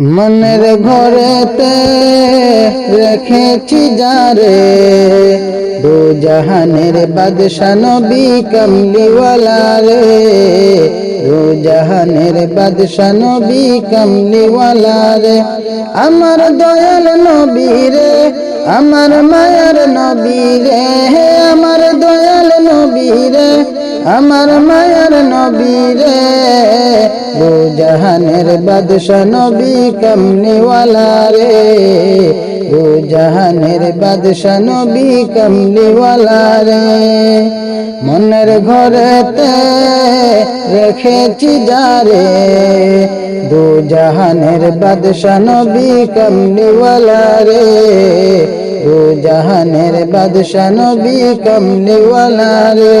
মনের ঘরেতে রেখেছি যারে দু জাহানের বাদশা নবী কমলিওয়ালা রে। দু জাহানের বাদশা নবী কমলিওয়ালা রে। আমার দয়াল নবী রে, আমার মায়ার নবী রে। আমার দয়াল নবী রে। আমার মায়ার নবী রে দু জাহানের বাদশা নবী কমলিওয়ালা রে দু জাহানের বাদশা নবী কমলিওয়ালা রে। মনের ঘরেতে রেখেছি যারে দু জাহানের বাদশা নবী কমলিওয়ালা রে, দু জাহানের বাদশা নবী কমলিওয়ালা রে।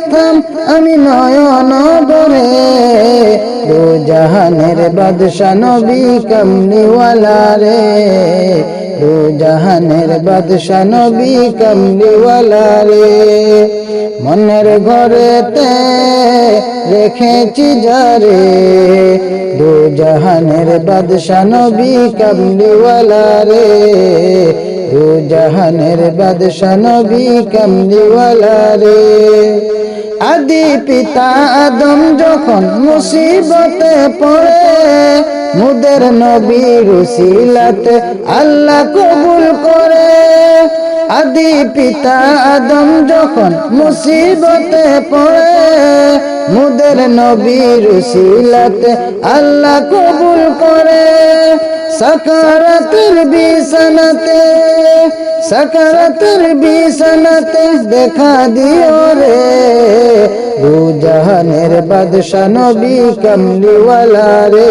দেখতাম আমি নয়ন বরে দু জাহানের বাদশা নবী কমলিওয়ালা রে। দু জাহানের বাদশা নবী কমলিওয়ালা রে। মনের ঘরেতে রেখেছি যারে। দু জাহানের বাদশা নবী কমলিওয়ালা রে। দু জাহানের বাদশা নবী কমলিওয়ালা রে। আদি পিতা আদম যখন মুসিবতে পড়ে, মুদের নবী রুসিলাতে আল্লাহ কবুল করে। আদি পিতা আদম যখন মুসিবতে পড়ে, মুদের নবী রুসিলাতে আল্লাহ কবুল করে। সকারাতের বিছানাতে সকারাতের বিছানাতে দেখা দিও রে দু জাহানের বাদশা নবী কমলিওয়ালা রে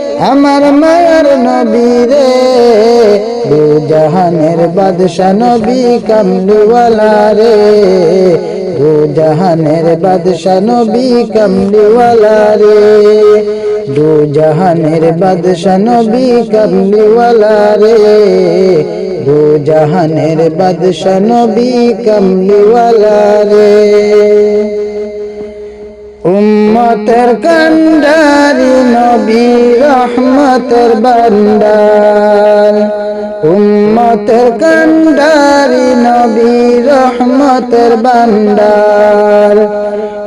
আমার মায়ার নবী রে। জাহানের বাদশা নবী কমলিওয়ালা রে। দু জাহানের বাদশা নবী কমলিওয়ালা রে। দু জাহানের বাদশা নবী কমলিওয়ালা রে। দু জাহানের বাদশা নবী কমলিওয়ালা রে। উম্মতের কান্ডারি, নবী রহমতের বান্দার। উম্মতের কান্ডারি, নবী রহমতের বান্দার।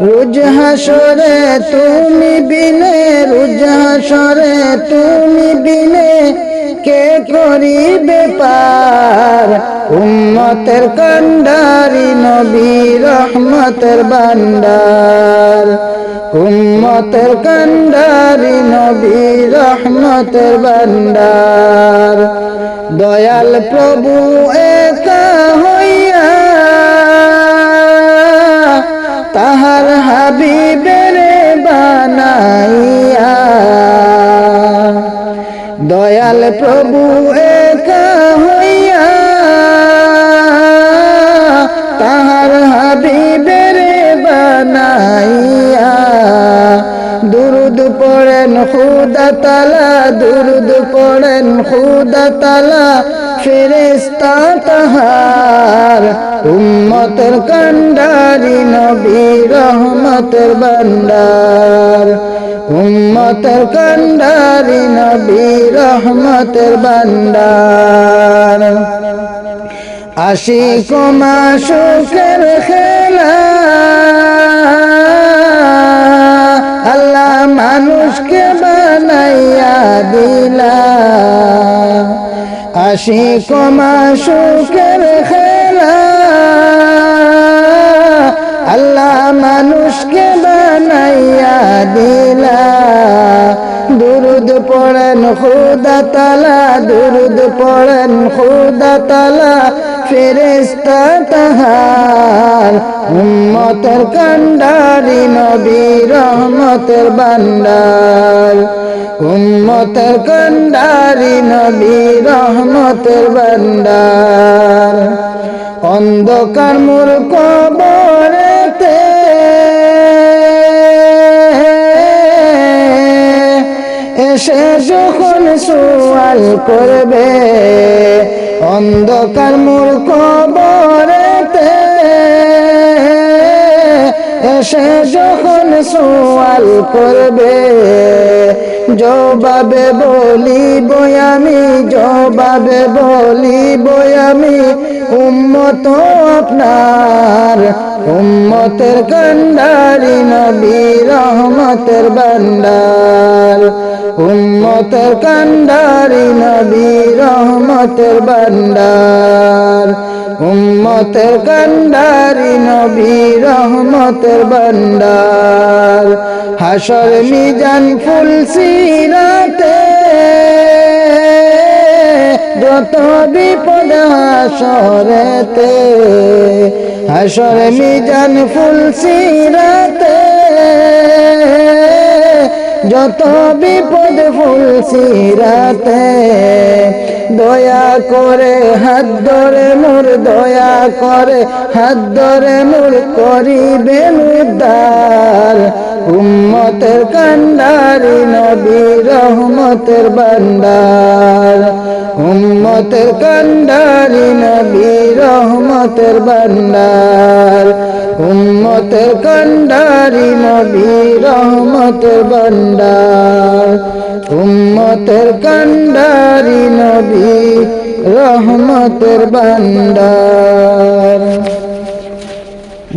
রুজ হাসরে তুমি বিনে, রুজ হাসরে তুমি বিনে কে করিবে পার? উম্মতের কান্ডারি নবী রহমতের বান্দার উম্মতের কান্ডারি নবী রহমতের বান্দার দয়াল প্রভু দয়াল প্রভু একা হইয়া তাহার হাবিবের বানাইয়া। দুরুদ পড়েন খুদা তালা, দুরুদ পড়েন খুদা তালা ফেরেস্তা তাহার উম্মতের কান্ডারি নবী রহমতের বান্দার উম্মতের কান্ডারি নবী রহমতের আশি আশিক মাসুকের খেলা। আল্লাহ মানুষকে বানাইয়া দিলা। আশিক মাসুকের খেলা। আল্লাহ মানুষকে বানাইয়া দিলা। দুরুদ পড়েন, খুদা তালা। দুরুদ পড়েন, খুদা তালা। ফেরেস্তা তাহার উম্মতের কান্ডারি নবী রহমতের বান্ডার উম্মতের কান্ডারি নবী রহমতের বান্ডার অন্ধকার মূর্খ এসে যখন সোয়াল করবে অন্ধকার মূল কবরেতে এসে যখন সোয়াল করবে জবাবে বলিব আমি, জবাবে বলিব আমি, উম্মত আপনার, উম্মতের কান্ডারি নবী রহমতের বান্ডার উম্মতের কান্ডারি নবী রহমতের বান্ডার উম্মতের কান্ডারি নবী রহমতের বান্ডার হাসর মিজান ফুল সিরাতে যত বিপদ হাসরেতে হাসর মিজান ফুল সিরাতে যত বিপদ ফুল সিরাতে। দয়া করে, হাত ধরে মোর দয়া করে, হাত ধরে মোর করিবেন উদ্ধার। উম্মতের কান্ডারি, নবী রহমতের বান্ডার উম্মতের কান্ডারি, নবী রহমতের বান্ডার উম্মতের কান্ডারি নবী রহমতের বান্ডার উম্মতের কান্ডারি নবী রহমতের বান্ডার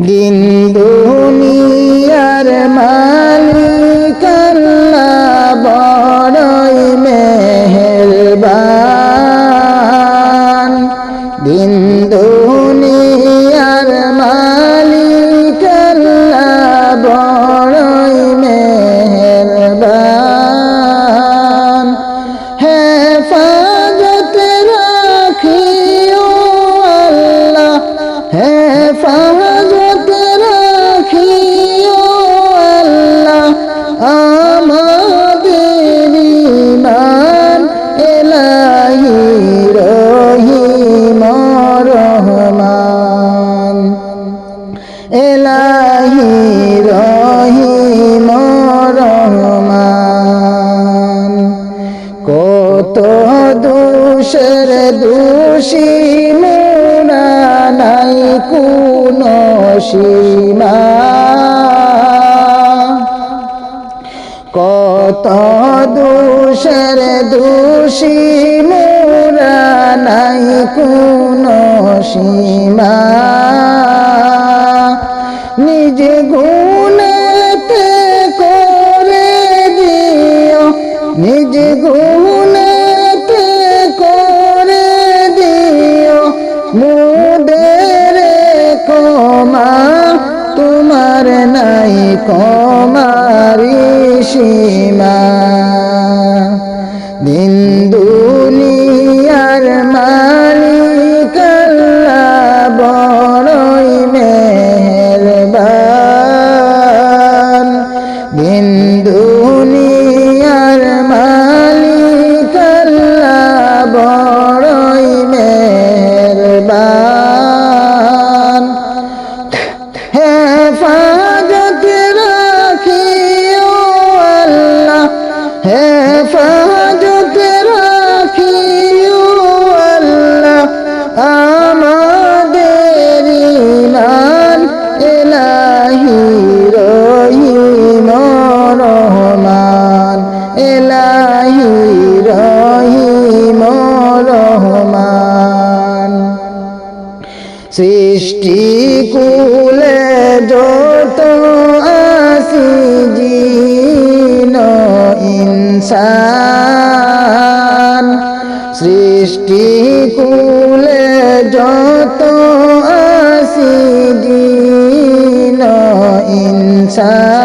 দিন দুনিয়ার মালিক আল্লাহ বড়ই মেহেরবান। কত দোষের দোষী মোরা নাই কোন কত দোষের দোষী মোরা নাই কোন সীমা। নিজ গুণেতে কমারি সীমা। ইনসান সৃষ্টি কুলে যত আসি দিন ইনসান